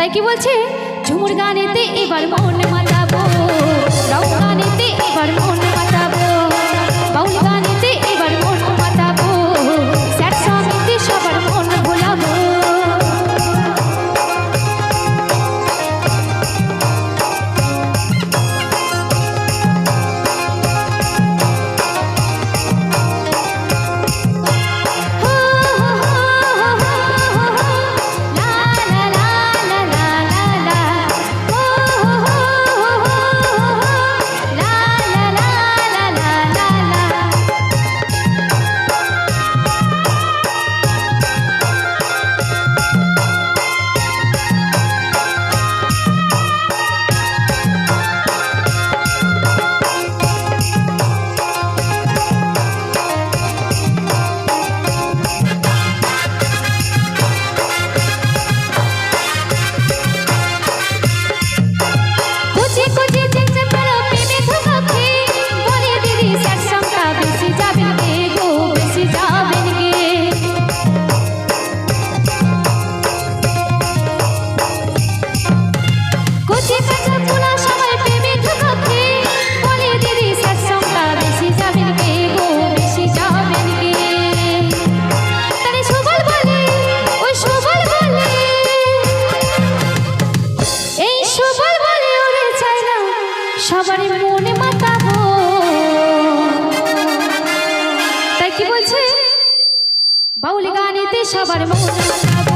তাই কি বলছে? ঝুমুর গানেতে এবার মন মাতাবো গানেতে এবার মন বাউল গানেতে সবার মন